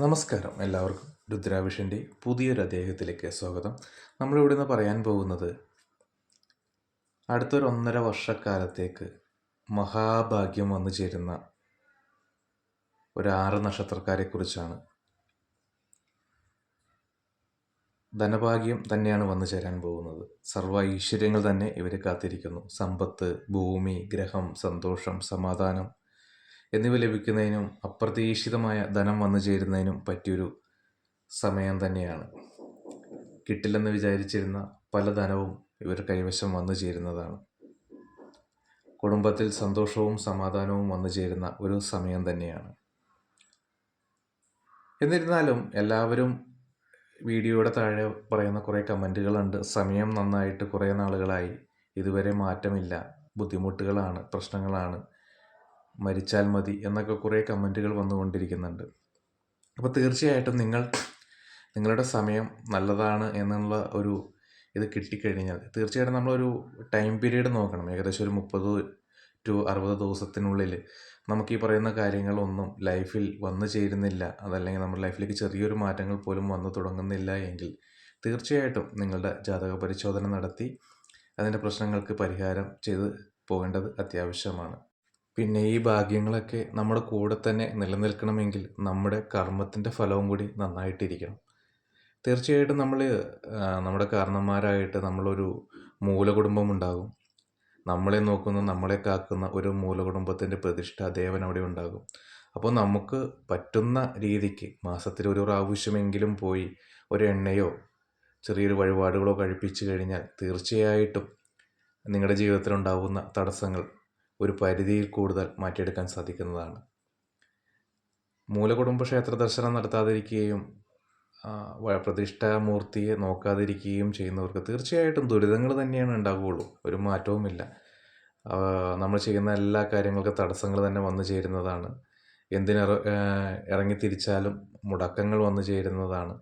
നമസ്കാരം. എല്ലാവർക്കും രുദ്രാവിഷന്റെ പുതിയൊരു അദ്ദേഹത്തിലേക്ക് സ്വാഗതം. നമ്മളിവിടെ നിന്ന് പറയാൻ പോകുന്നത് അടുത്തൊരു ഒന്നര വർഷക്കാലത്തേക്ക് മഹാഭാഗ്യം വന്നു ചേരുന്ന ഒരു ആറ് നക്ഷത്രക്കാരെ കുറിച്ചാണ്. ധനഭാഗ്യം തന്നെയാണ് വന്നു ചേരാൻ പോകുന്നത്. സർവ ഐശ്വര്യങ്ങൾ തന്നെ ഇവരെ കാത്തിരിക്കുന്നു. സമ്പത്ത് ഭൂമി ഗ്രഹം സന്തോഷം സമാധാനം എന്നിവ ലഭിക്കുന്നതിനും അപ്രതീക്ഷിതമായ ധനം വന്നു ചേരുന്നതിനും പറ്റിയൊരു സമയം തന്നെയാണ്. കിട്ടില്ലെന്ന് വിചാരിച്ചിരുന്ന പല ധനവും ഇവർ കൈവശം വന്നു ചേരുന്നതാണ്. കുടുംബത്തിൽ സന്തോഷവും സമാധാനവും വന്നു ചേരുന്ന ഒരു സമയം തന്നെയാണ്. എന്നിരുന്നാലും എല്ലാവരും വീഡിയോയുടെ താഴെ പറയുന്ന കുറേ കമന്റുകളുണ്ട്. സമയം നന്നായിട്ട് കുറേ നാളുകളായി. ഇതുവരെ മാറ്റമില്ല. ബുദ്ധിമുട്ടുകളാണ് പ്രശ്നങ്ങളാണ്. മരിച്ചാൽ മതി എന്നൊക്കെ കുറേ കമന്റുകൾ വന്നുകൊണ്ടിരിക്കുന്നുണ്ട്. അപ്പോൾ തീർച്ചയായിട്ടും നിങ്ങൾ നിങ്ങളുടെ സമയം നല്ലതാണ് എന്നുള്ള ഒരു ഇത് കിട്ടിക്കഴിഞ്ഞാൽ തീർച്ചയായിട്ടും നമ്മളൊരു ടൈം പീരീഡ് നോക്കണം. ഏകദേശം ഒരു മുപ്പത് ടു അറുപത് ദിവസത്തിനുള്ളിൽ നമുക്ക് ഈ പറയുന്ന കാര്യങ്ങളൊന്നും ലൈഫിൽ വന്നു ചേരുന്നില്ല. അതല്ലെങ്കിൽ നമ്മുടെ ലൈഫിലേക്ക് ചെറിയൊരു മാറ്റങ്ങൾ പോലും വന്നു തുടങ്ങുന്നില്ല എങ്കിൽ തീർച്ചയായിട്ടും നിങ്ങളുടെ ജാതക പരിശോധന നടത്തി അതിന്റെ പ്രശ്നങ്ങൾക്ക് പരിഹാരം ചെയ്ത് പോകേണ്ടത് അത്യാവശ്യമാണ്. പിന്നെ ഈ ഭാഗ്യങ്ങളൊക്കെ നമ്മുടെ കൂടെ തന്നെ നിലനിൽക്കണമെങ്കിൽ നമ്മുടെ കർമ്മത്തിന്റെ ഫലവും കൂടി നന്നായിട്ടിരിക്കണം. തീർച്ചയായിട്ടും നമ്മൾ നമ്മുടെ കാരണന്മാരായിട്ട് നമ്മളൊരു മൂലകുടുംബം ഉണ്ടാകും നമ്മളെ നോക്കുന്ന നമ്മളെ കാക്കുന്ന ഒരു മൂലകുടുംബത്തിന്റെ പ്രതിഷ്ഠ ദേവൻ അവിടെ ഉണ്ടാകും. അപ്പോൾ നമുക്ക് പറ്റുന്ന രീതിക്ക് മാസത്തിൽ ഒരു പ്രാവശ്യമെങ്കിലും പോയി ഒരു എണ്ണയോ ചെറിയൊരു വഴിപാടുകളോ കഴിപ്പിച്ചു കഴിഞ്ഞാൽ തീർച്ചയായിട്ടും നിങ്ങളുടെ ജീവിതത്തിലുണ്ടാകുന്ന തടസ്സങ്ങൾ ഒരു പരിധിയിൽ കൂടുതൽ മാറ്റിയെടുക്കാൻ സാധിക്കുന്നതാണ്. മൂലകുടുംബ ക്ഷേത്ര ദർശനം നടത്താതിരിക്കുകയും പ്രതിഷ്ഠാമൂർത്തിയെ നോക്കാതിരിക്കുകയും ചെയ്യുന്നവർക്ക് തീർച്ചയായിട്ടും ദുരിതങ്ങൾ തന്നെയാണ് ഉണ്ടാവുകയുള്ളൂ ഒരു മാറ്റവുമില്ല. നമ്മൾ ചെയ്യുന്ന എല്ലാ കാര്യങ്ങൾക്കും തടസ്സങ്ങൾ തന്നെ വന്നു ചേരുന്നതാണ്. എന്തിനിറ ഇറങ്ങി തിരിച്ചാലും മുടക്കങ്ങൾ വന്നു ചേരുന്നതാണ്.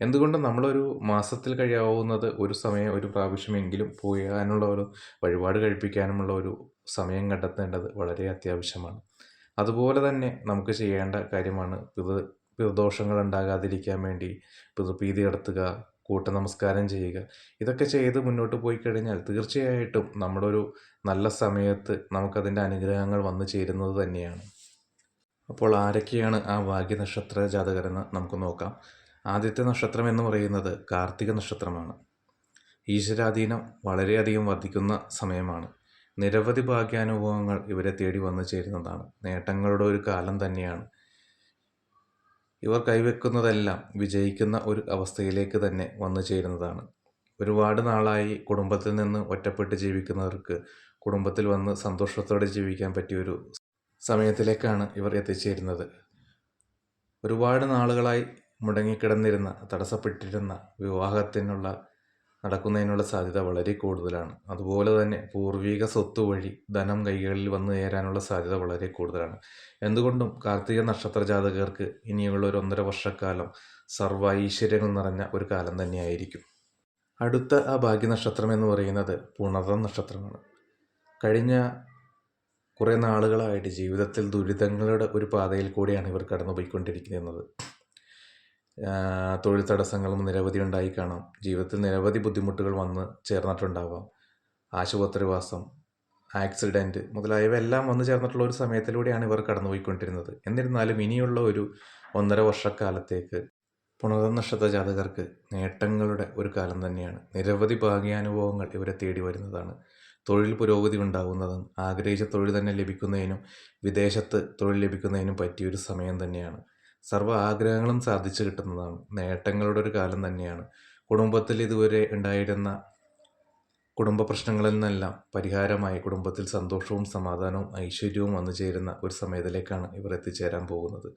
എന്തുകൊണ്ടും നമ്മളൊരു മാസത്തിൽ കഴിയാവുന്നത് ഒരു സമയം ഒരു പ്രാവശ്യമെങ്കിലും പോകാനുള്ള ഒരു വഴിപാട് കഴിപ്പിക്കാനുമുള്ള ഒരു സമയം കണ്ടെത്തേണ്ടത് വളരെ അത്യാവശ്യമാണ്. അതുപോലെ തന്നെ നമുക്ക് ചെയ്യേണ്ട കാര്യമാണ് പിത പിതദോഷങ്ങൾ ഉണ്ടാകാതിരിക്കാൻ വേണ്ടി പിതൃപ്രീതി നടത്തുക കൂട്ട നമസ്കാരം ചെയ്യുക. ഇതൊക്കെ ചെയ്ത് മുന്നോട്ട് പോയി കഴിഞ്ഞാൽ തീർച്ചയായിട്ടും നമ്മുടെ ഒരു നല്ല സമയത്ത് നമുക്കതിന്റെ അനുഗ്രഹങ്ങൾ വന്നു ചേരുന്നത് തന്നെയാണ്. അപ്പോൾ ആരൊക്കെയാണ് ആ ഭാഗ്യ നക്ഷത്ര ജാതകരെന്ന് നമുക്ക് നോക്കാം. ആദ്യത്തെ നക്ഷത്രം എന്ന് പറയുന്നത് കാർത്തിക നക്ഷത്രമാണ്. ഈശ്വരാധീനം വളരെയധികം വർദ്ധിക്കുന്ന സമയമാണ്. നിരവധി ഭാഗ്യാനുഭവങ്ങൾ ഇവരെ തേടി വന്നു ചേരുന്നതാണ്. നേട്ടങ്ങളുടെ ഒരു കാലം തന്നെയാണ്. ഇവർ കൈവെക്കുന്നതെല്ലാം വിജയിക്കുന്ന ഒരു അവസ്ഥയിലേക്ക് തന്നെ വന്നു ചേരുന്നതാണ്. ഒരുപാട് നാളായി കുടുംബത്തിൽ നിന്ന് ഒറ്റപ്പെട്ട് ജീവിക്കുന്നവർക്ക് കുടുംബത്തിൽ വന്ന് സന്തോഷത്തോടെ ജീവിക്കാൻ പറ്റിയൊരു സമയത്തിലേക്കാണ് ഇവർ എത്തിച്ചേരുന്നത്. ഒരുപാട് നാളുകളായി മുടങ്ങിക്കിടന്നിരുന്ന തടസ്സപ്പെട്ടിരുന്ന വിവാഹത്തിനുള്ള നടക്കുന്നതിനുള്ള സാധ്യത വളരെ കൂടുതലാണ്. അതുപോലെ തന്നെ പൂർവിക സ്വത്ത് വഴി ധനം കൈകളിൽ വന്നു ചേരാനുള്ള സാധ്യത വളരെ കൂടുതലാണ്. എന്തുകൊണ്ടും കാർത്തിക നക്ഷത്ര ജാതകർക്ക് ഇനിയുള്ള ഒരു ഒന്നര വർഷക്കാലം സർവ ഐശ്വര്യങ്ങൾ നിറഞ്ഞ ഒരു കാലം തന്നെയായിരിക്കും. അടുത്ത ആ ഭാഗ്യ നക്ഷത്രം എന്ന് പറയുന്നത് പുണർദം നക്ഷത്രമാണ്. കഴിഞ്ഞ കുറേ നാളുകളായിട്ട് ജീവിതത്തിൽ ദുരിതങ്ങളുടെ ഒരു പാതയിൽ കൂടിയാണ് ഇവർ കടന്നുപോയിക്കൊണ്ടിരിക്കുന്നത്. തൊഴിൽ തടസ്സങ്ങളും നിരവധി ഉണ്ടായി കാണാം. ജീവിതത്തിൽ നിരവധി ബുദ്ധിമുട്ടുകൾ വന്ന് ചേർന്നിട്ടുണ്ടാവാം. ആശുപത്രിവാസം ആക്സിഡന്റ് മുതലായവയെല്ലാം വന്നു ചേർന്നിട്ടുള്ള ഒരു സമയത്തിലൂടെയാണ് ഇവർ കടന്നുപോയിക്കൊണ്ടിരുന്നത്. എന്നിരുന്നാലും ഇനിയുള്ള ഒരു ഒന്നര വർഷക്കാലത്തേക്ക് പുനർനക്ഷത്ര നക്ഷത്ര ജാതകർക്ക് നേട്ടങ്ങളുടെ ഒരു കാലം തന്നെയാണ്. നിരവധി ഭാഗ്യാനുഭവങ്ങൾ ഇവരെ തേടി വരുന്നതാണ്. തൊഴിൽ പുരോഗതി ഉണ്ടാകുന്നതും ആഗ്രഹിച്ച തൊഴിൽ തന്നെ ലഭിക്കുന്നതിനും വിദേശത്ത് തൊഴിൽ ലഭിക്കുന്നതിനും പറ്റിയൊരു സമയം തന്നെയാണ്. സർവ ആഗ്രഹങ്ങളും സാധിച്ചു കിട്ടുന്നതാണ്. നേട്ടങ്ങളുടെ ഒരു കാലം തന്നെയാണ്. കുടുംബത്തിൽ ഇതുവരെ ഉണ്ടായിരുന്ന കുടുംബ പ്രശ്നങ്ങളിൽ നിന്നെല്ലാം പരിഹാരമായി കുടുംബത്തിൽ സന്തോഷവും സമാധാനവും ഐശ്വര്യവും വന്നു ചേരുന്ന ഒരു സമയത്തിലേക്കാണ് ഇവർ എത്തിച്ചേരാൻ പോകുന്നത്.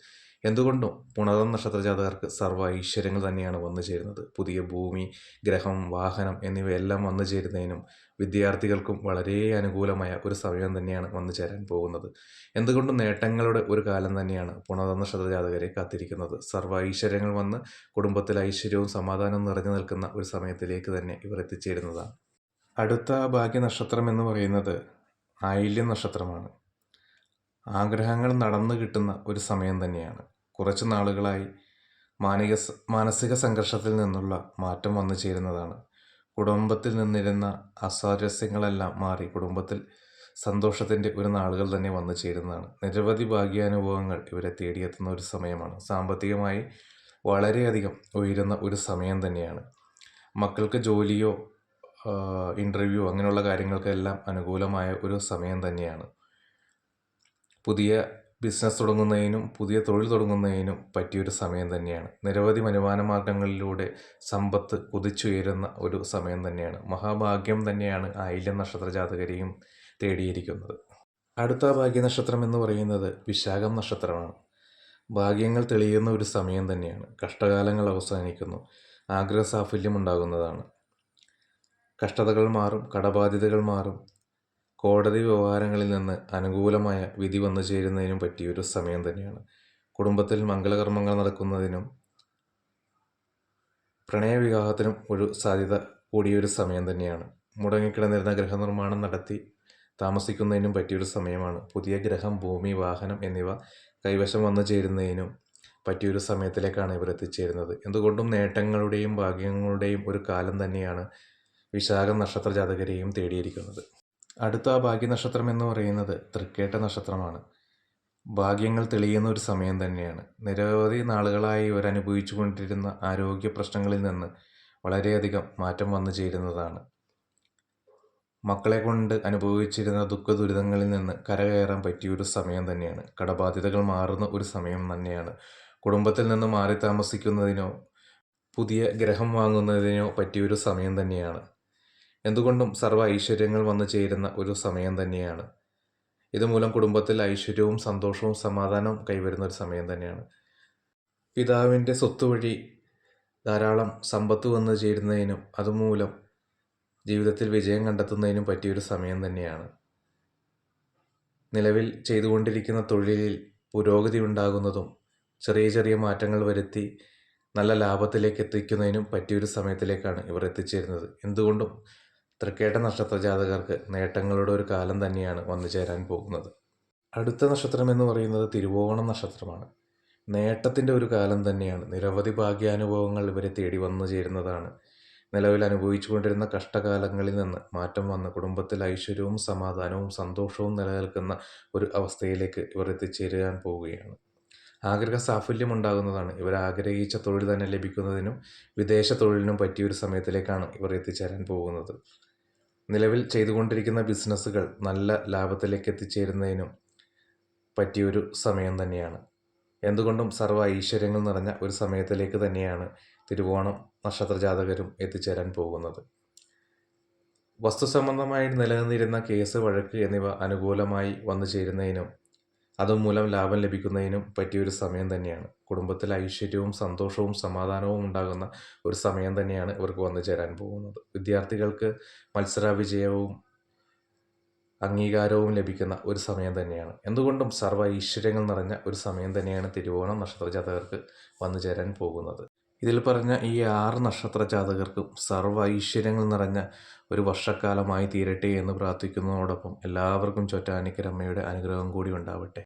എന്തുകൊണ്ടും പുണർന്ന നക്ഷത്ര ജാതകർക്ക് സർവ ഐശ്വര്യങ്ങൾ തന്നെയാണ് വന്നു ചേരുന്നത്. പുതിയ ഭൂമി ഗ്രഹം വാഹനം എന്നിവയെല്ലാം വന്നു ചേരുന്നതിനും വിദ്യാർത്ഥികൾക്കും വളരെ അനുകൂലമായ ഒരു സമയം തന്നെയാണ് വന്നു ചേരാൻ പോകുന്നത്. എന്തുകൊണ്ടും നേട്ടങ്ങളുടെ ഒരു കാലം തന്നെയാണ് പുണർന്ന ജാതകരെ കാത്തിരിക്കുന്നത്? സർവ ഐശ്വര്യങ്ങൾ വന്ന് കുടുംബത്തിൽ ഐശ്വര്യവും സമാധാനവും നിറഞ്ഞു നിൽക്കുന്ന ഒരു സമയത്തിലേക്ക് തന്നെ ഇവർ എത്തിച്ചേരുന്നതാണ്. അടുത്ത ഭാഗ്യ നക്ഷത്രം എന്ന് പറയുന്നത് ആയില്യം നക്ഷത്രമാണ്. ആഗ്രഹങ്ങൾ നടന്നു കിട്ടുന്ന ഒരു സമയം തന്നെയാണ്. കുറച്ച് നാളുകളായി മാനിക മാനസിക സംഘർഷത്തിൽ നിന്നുള്ള മാറ്റം വന്നു ചേരുന്നതാണ്. കുടുംബത്തിൽ നിന്നിരുന്ന അസ്വാരസ്യങ്ങളെല്ലാം മാറി. കുടുംബത്തിൽ സന്തോഷത്തിന്റെ ഒരു നാളുകൾ തന്നെ വന്നു ചേരുന്നതാണ്. നിരവധി ഭാഗ്യാനുഭവങ്ങൾ ഇവരെ തേടിയെത്തുന്ന ഒരു സമയമാണ്. സാമ്പത്തികമായി വളരെയധികം ഉയരുന്ന ഒരു സമയം തന്നെയാണ്. മക്കൾക്ക് ജോലിയോ ഇന്റർവ്യൂ അങ്ങനെയുള്ള കാര്യങ്ങൾക്കെല്ലാം അനുകൂലമായ ഒരു സമയം തന്നെയാണ്. പുതിയ ബിസിനസ് തുടങ്ങുന്നതിനും പുതിയ തൊഴിൽ തുടങ്ങുന്നതിനും പറ്റിയൊരു സമയം തന്നെയാണ്. നിരവധി വരുമാന മാർഗങ്ങളിലൂടെ സമ്പത്ത് കുതിച്ചുയരുന്ന ഒരു സമയം തന്നെയാണ്. മഹാഭാഗ്യം തന്നെയാണ് ആയില്യം നക്ഷത്ര ജാതകരെയും തേടിയിരിക്കുന്നത്. അടുത്ത ഭാഗ്യനക്ഷത്രം എന്ന് പറയുന്നത് വിശാഖം നക്ഷത്രമാണ്. ഭാഗ്യങ്ങൾ തെളിയുന്ന ഒരു സമയം തന്നെയാണ്. കഷ്ടകാലങ്ങൾ അവസാനിക്കുന്നു. ആഗ്രഹ സാഫല്യം ഉണ്ടാകുന്നതാണ്. കഷ്ടതകൾ മാറും. കടബാധ്യതകൾ മാറും. കോടതി വ്യവഹാരങ്ങളിൽ നിന്ന് അനുകൂലമായ വിധി വന്നു ചേരുന്നതിനും പറ്റിയൊരു സമയം തന്നെയാണ്. കുടുംബത്തിൽ മംഗളകർമ്മങ്ങൾ നടക്കുന്നതിനും പ്രണയവിവാഹത്തിനും ഒരു സാധ്യത കൂടിയൊരു സമയം തന്നെയാണ്. മുടങ്ങിക്കിടന്നിരുന്ന ഗൃഹനിർമ്മാണം നടത്തി താമസിക്കുന്നതിനും പറ്റിയൊരു സമയമാണ്. പുതിയ ഗ്രഹം ഭൂമി വാഹനം എന്നിവ കൈവശം വന്നു ചേരുന്നതിനും പറ്റിയൊരു സമയത്തിലേക്കാണ് ഇവർ എത്തിച്ചേരുന്നത്. എന്തുകൊണ്ടും നേട്ടങ്ങളുടെയും ഭാഗ്യങ്ങളുടെയും ഒരു കാലം തന്നെയാണ് വിശാഖ നക്ഷത്ര ജാതകരെയും തേടിയിരിക്കുന്നത്. അടുത്ത ഭാഗ്യനക്ഷത്രം എന്ന് പറയുന്നത് തൃക്കേട്ട നക്ഷത്രമാണ്. ഭാഗ്യങ്ങൾ തെളിയുന്ന ഒരു സമയം തന്നെയാണ്. നിരവധി നാളുകളായി ഇവർ അനുഭവിച്ചു കൊണ്ടിരുന്ന ആരോഗ്യ പ്രശ്നങ്ങളിൽ നിന്ന് വളരെയധികം മാറ്റം വന്നു ചേരുന്നതാണ്. മക്കളെ കൊണ്ട് അനുഭവിച്ചിരുന്ന ദുഃഖ ദുരിതങ്ങളിൽ നിന്ന് കരകയറാൻ പറ്റിയ ഒരു സമയം തന്നെയാണ്. കടബാധ്യതകൾ മാറുന്ന ഒരു സമയം തന്നെയാണ്. കുടുംബത്തിൽ നിന്ന് മാറി താമസിക്കുന്നതിനോ പുതിയ ഗ്രഹം വാങ്ങുന്നതിനോ പറ്റിയൊരു സമയം തന്നെയാണ്. എന്തുകൊണ്ടും സർവ ഐശ്വര്യങ്ങൾ വന്നു ചേരുന്ന ഒരു സമയം തന്നെയാണ്. ഇതുമൂലം കുടുംബത്തിൽ ഐശ്വര്യവും സന്തോഷവും സമാധാനവും കൈവരുന്ന ഒരു സമയം തന്നെയാണ്. പിതാവിന്റെ സ്വത്ത് വഴി ധാരാളം സമ്പത്ത് വന്നു ചേരുന്നതിനും അതുമൂലം ജീവിതത്തിൽ വിജയം കണ്ടെത്തുന്നതിനും പറ്റിയൊരു സമയം തന്നെയാണ്. നിലവിൽ ചെയ്തുകൊണ്ടിരിക്കുന്ന തൊഴിലിൽ പുരോഗതി ഉണ്ടാകുന്നതും ചെറിയ ചെറിയ മാറ്റങ്ങൾ വരുത്തി നല്ല ലാഭത്തിലേക്ക് എത്തിക്കുന്നതിനും പറ്റിയൊരു സമയത്തിലേക്കാണ് ഇവർ എത്തിച്ചേരുന്നത്. എന്തുകൊണ്ടും തൃക്കേട്ട നക്ഷത്ര ജാതകർക്ക് നേട്ടങ്ങളുടെ ഒരു കാലം തന്നെയാണ് വന്നു ചേരാൻ പോകുന്നത്. അടുത്ത നക്ഷത്രം എന്ന് പറയുന്നത് തിരുവോണം നക്ഷത്രമാണ്. നേട്ടത്തിന്റെ ഒരു കാലം തന്നെയാണ്. നിരവധി ഭാഗ്യാനുഭവങ്ങൾ ഇവരെ തേടി വന്നു ചേരുന്നതാണ്. നിലവിൽ അനുഭവിച്ചു കൊണ്ടിരുന്ന കഷ്ടകാലങ്ങളിൽ നിന്ന് മാറ്റം വന്ന് കുടുംബത്തിൽ ഐശ്വര്യവും സമാധാനവും സന്തോഷവും നിലനിൽക്കുന്ന ഒരു അവസ്ഥയിലേക്ക് ഇവർ എത്തിച്ചേരാൻ പോവുകയാണ്. ആഗ്രഹ സാഫല്യം ഉണ്ടാകുന്നതാണ്. ഇവർ ആഗ്രഹിച്ച തൊഴിൽ തന്നെ ലഭിക്കുന്നതിനും വിദേശ തൊഴിലിനും പറ്റിയൊരു സമയത്തിലേക്കാണ് ഇവർ എത്തിച്ചേരാൻ പോകുന്നത്. നിലവിൽ ചെയ്തുകൊണ്ടിരിക്കുന്ന ബിസിനസ്സുകൾ നല്ല ലാഭത്തിലേക്ക് എത്തിച്ചേരുന്നതിനും പറ്റിയൊരു സമയം തന്നെയാണ്. എന്തുകൊണ്ടും സർവ ഐശ്വര്യങ്ങൾ നിറഞ്ഞ ഒരു സമയത്തിലേക്ക് തന്നെയാണ് തിരുവോണം നക്ഷത്രജാതകരും എത്തിച്ചേരാൻ പോകുന്നത്. വസ്തു സംബന്ധമായി നിലനിന്നിരുന്ന കേസ് വഴക്ക് എന്നിവ അനുകൂലമായി വന്നു ചേരുന്നതിനും അതുമൂലം ലാഭം ലഭിക്കുന്നതിനും പറ്റിയൊരു സമയം തന്നെയാണ്. കുടുംബത്തിൽ ഐശ്വര്യവും സന്തോഷവും സമാധാനവും ഉണ്ടാകുന്ന ഒരു സമയം തന്നെയാണ് ഇവർക്ക് വന്നു ചേരാൻ പോകുന്നത്. വിദ്യാർത്ഥികൾക്ക് മത്സര വിജയവും അംഗീകാരവും ലഭിക്കുന്ന ഒരു സമയം തന്നെയാണ്. എന്തുകൊണ്ടും സർവ ഐശ്വര്യങ്ങൾ നിറഞ്ഞ ഒരു സമയം തന്നെയാണ് തിരുവോണം നക്ഷത്ര ജാതകർക്ക് വന്നു ചേരാൻ പോകുന്നത്. ഇതിൽ പറഞ്ഞ ഈ ആറ് നക്ഷത്ര ജാതകർക്കും സർവ ഐശ്വര്യങ്ങൾ നിറഞ്ഞ ഒരു വർഷക്കാലമായി തീരട്ടെ എന്ന് പ്രാർത്ഥിക്കുന്നതോടൊപ്പം എല്ലാവർക്കും ചൊറ്റാനിക്കരമ്മയുടെ അനുഗ്രഹം കൂടി ഉണ്ടാവട്ടെ.